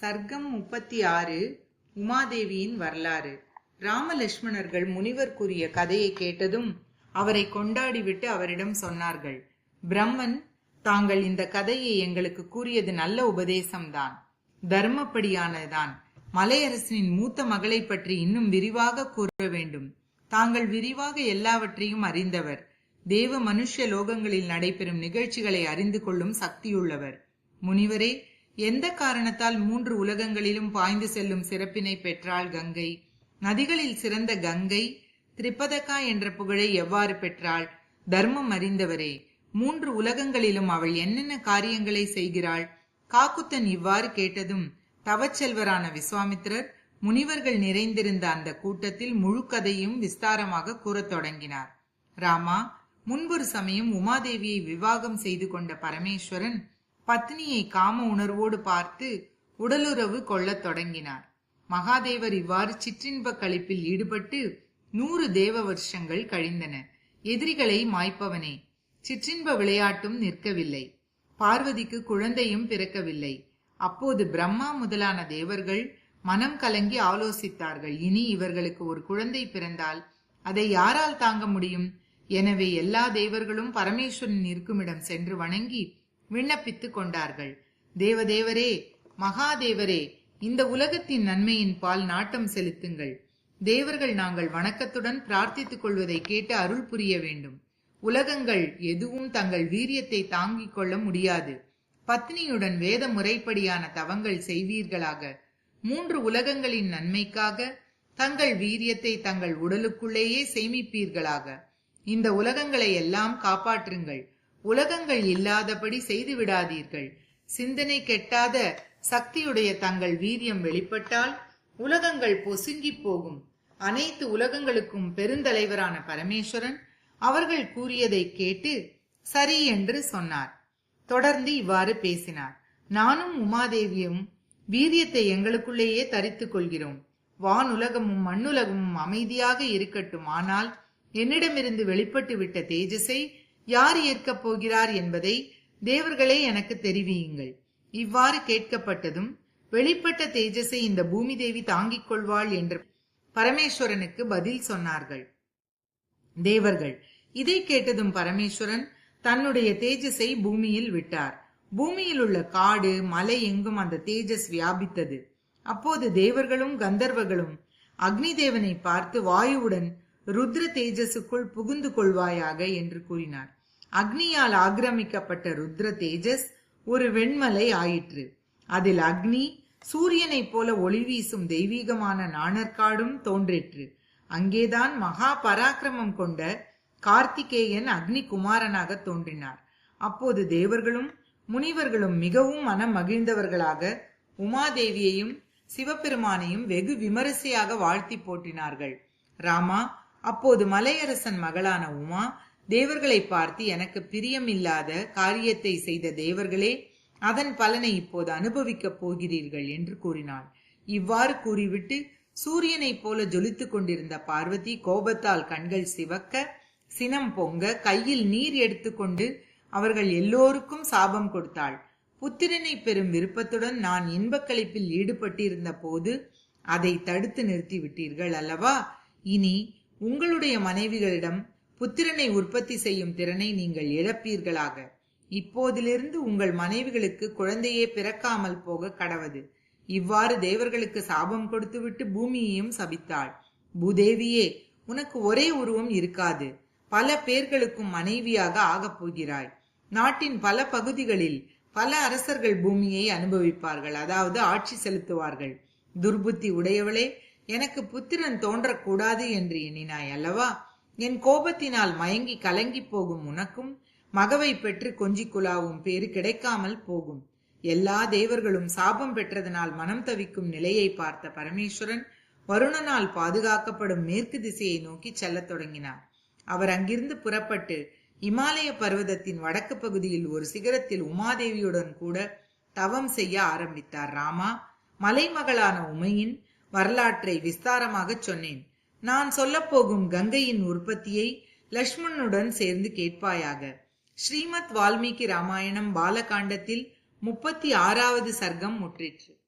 சர்க்கம் முப்பத்தி ஆறு உமாதேவியின் வரலாறு. ராமலட்சுமணர்கள் முனிவர் கூறிய கதையை கேட்டதும் அவரை கொண்டாடிவிட்டு அவரிடம் சொன்னார்கள் பிரம்மன் தாங்கள் இந்த கதையை எங்களுக்கு கூறியது நல்ல உபதேசம்தான் தர்மப்படியானதுதான். மலையரசனின் மூத்த மகளை பற்றி இன்னும் விரிவாக கூற வேண்டும். தாங்கள் விரிவாக எல்லாவற்றையும் அறிந்தவர். தேவ மனுஷ லோகங்களில் நடைபெறும் நிகழ்ச்சிகளை அறிந்து கொள்ளும் சக்தியுள்ளவர். முனிவரே எந்த காரணத்தால் மூன்று உலகங்களிலும் பாய்ந்து செல்லும் சிறப்பினை பெற்றாள் கங்கை? நதிகளில் சிறந்த கங்கை திரிபதகா என்ற புகழை எவ்வாறு பெற்றாள்? தர்மம் அறிந்தவரே மூன்று உலகங்களிலும் அவள் என்னென்ன காரியங்களை செய்கிறாள்? காக்குத்தன் இவ்வாறு கேட்டதும் தவச்செல்வரான விஸ்வாமித்திரர் முனிவர்கள் நிறைந்திருந்த அந்த கூட்டத்தில் முழு கதையும் விஸ்தாரமாக கூறத் தொடங்கினார். ராமா முன்பொரு சமயம் உமாதேவியை விவாகம் செய்து கொண்ட பரமேஸ்வரன் பத்னியை காம உணர்வோடு பார்த்து உடலுறவு கொள்ளத் தொடங்கினார். மகாதேவர் இவ்வாறு சிற்றின்ப கழிப்பில் ஈடுபட்டு நூறு தேவ வருஷங்கள் கழிந்தன. எதிரிகளை மாய்ப்பவனே சிற்றின்ப விளையாட்டும் நிற்கவில்லை. பார்வதிக்கு குழந்தையும் பிறக்கவில்லை. அப்போது பிரம்மா முதலான தேவர்கள் மனம் கலங்கி ஆலோசித்தார்கள். இனி இவர்களுக்கு ஒரு குழந்தை பிறந்தால் அதை யாரால் தாங்க முடியும்? எனவே எல்லா தேவர்களும் பரமேஸ்வரன் இருக்குமிடம் சென்று வணங்கி விண்ணப்பித்துக் கொண்டார்கள். தேவதேவரே மகாதேவரே இந்த உலகத்தின் நன்மையின் பால் நாட்டம் செலுத்துங்கள். தேவர்கள் நாங்கள் வணக்கத்துடன் பிரார்த்தித்துக் கொள்வதை கேட்டு அருள் புரிய வேண்டும். உலகங்கள் எதுவும் தங்கள் வீரியத்தை தாங்கிக் கொள்ள முடியாது. பத்னியுடன் வேத முறைப்படியான தவங்கள் செய்வீர்களாக. மூன்று உலகங்களின் நன்மைக்காக தங்கள் வீரியத்தை தங்கள் உடலுக்குள்ளேயே சேமிப்பீர்களாக. இந்த உலகங்களை எல்லாம் காப்பாற்றுங்கள். உலகங்கள் இல்லாதபடி செய்து விடாதீர்கள். சிந்தனை கெட்டாத சக்தியுடைய தங்கள் வீரியம் வெளிப்பட்டால் உலகங்கள் பொசுங்கி போகும். அனைத்து உலகங்களுக்கும் பெருந்தலைவரான பரமேஸ்வரன் அவர்கள் கூறியதை கேட்டு சரி என்று சொன்னார். தொடர்ந்து இவ்வாறு பேசினார். நானும் உமாதேவியும் வீரியத்தை எங்களுக்குள்ளேயே தரித்துக் கொள்கிறோம். வானுலகமும் மண்ணுலகமும் அமைதியாக இருக்கட்டும் ஆனால் என்னிடமிருந்து வெளிப்பட்டு விட்ட தேஜஸை யார் ஏற்கப் போகிறார் என்பதை தேவர்களே எனக்கு தெரிவியுங்கள். இவ்வாறு கேட்கப்பட்டதும் வெளிப்பட்ட தேஜஸை இந்த பூமி தேவி தாங்கிக் கொள்வாள் என்று பரமேஸ்வரனுக்கு பதில் சொன்னார்கள். தேவர்கள் இதை கேட்டதும் பரமேஸ்வரன் தன்னுடைய தேஜஸை பூமியில் விட்டார். பூமியில் உள்ள காடு மலை எங்கும் அந்த தேஜஸ் வியாபித்தது. அப்போது தேவர்களும் கந்தர்வர்களும் அக்னி தேவனை பார்த்து வாயுவுடன் ருத்ர தேஜஸுக்குள் புகுந்து கொள்வாயாக என்று கூறினார். அக்னியால் ஆக்கிரமிக்கப்பட்ட ருத்ர தேஜஸ் ஒரு வெண்மலை ஆயிற்று. அதில் அக்னி சூரியனைப் போல ஒளி வீசும் தெய்வீகமான நாணற்காடும் தோன்றிற்று. அங்கேதான் மகா பராக்கிரமம் கொண்ட கார்த்திகேயன் அக்னி குமாரனாக தோன்றினார். அப்போது தேவர்களும் முனிவர்களும் மிகவும் மனம் மகிழ்ந்தவர்களாக உமாதேவியையும் சிவபெருமானையும் வெகு விமரிசையாக வாழ்த்தி போற்றினார்கள். ராமா அப்போது மலையரசன் மகளான உமா தேவர்களை பார்த்து எனக்கு பிரியமில்லாத காரியத்தை செய்த தேவர்களே அதன் பலனை இப்போது அனுபவிக்கப் போகிறீர்கள் என்று கூறினாள். இவ்வாறு கூறிவிட்டு சூரியனைப் போல ஜொலித்துக் கொண்டிருந்த பார்வதி கோபத்தால் கண்கள் சிவக்க சினம் பொங்க கையில் நீர் எடுத்துக்கொண்டு அவர்கள் எல்லோருக்கும் சாபம் கொடுத்தாள். புத்திரனை பெறும் விருப்பத்துடன் நான் இன்பக்களிப்பில் ஈடுபட்டிருந்த போது அதை தடுத்து நிறுத்தி விட்டீர்கள் அல்லவா? இனி உங்களுடைய மனைவிகளிடம் புத்திரனை உற்பத்தி செய்யும் திறனை நீங்கள் இழப்பீர்களாக. இப்போதிலிருந்து உங்கள் மனைவிகளுக்கு குழந்தையே பிறக்காமல் போக கடவது. இவ்வாறு தேவர்களுக்கு சாபம் கொடுத்துவிட்டு பூமியையும் சபித்தாள். பூதேவியே உனக்கு ஒரே உருவம் இருக்காது. பல பேர்களுக்கும் மனைவியாக ஆகப் போகிறாய். நாட்டின் பல பகுதிகளில் பல அரசர்கள் பூமியை அனுபவிப்பார்கள். அதாவது ஆட்சி செலுத்துவார்கள். துர்புத்தி உடையவளே எனக்கு புத்திரன் தோன்றக்கூடாது என்று எண்ணினாய் அல்லவா என் கோபத்தினால் மயங்கி கலங்கி போகும் உனக்கும் மகவை பெற்று கொஞ்சி குலாவும் பேரு கிடைக்காமல் போகும். எல்லா தேவர்களும் சாபம் பெற்றதனால் மனம் தவிக்கும் நிலையை பார்த்த பரமேஸ்வரன் வருணனால் பாதுகாக்கப்படும் மேற்கு திசையை நோக்கி செல்லத் தொடங்கினார். அவர் அங்கிருந்து புறப்பட்டு இமாலய பர்வதத்தின் வடக்கு பகுதியில் ஒரு சிகரத்தில் உமாதேவியுடன் கூட தவம் செய்ய ஆரம்பித்தார். ராமா மலைமகளான உமையின் வரலாற்றை விஸ்தாரமாக சொன்னேன். நான் சொல்லப்போகும் கங்கையின் உற்பத்தியை லக்ஷ்மணனுடன் சேர்ந்து கேட்பாயாக. ஸ்ரீமத் வால்மீகி ராமாயணம் பாலகாண்டத்தில் முப்பத்தி ஆறாவது சர்க்கம் முற்றிற்று.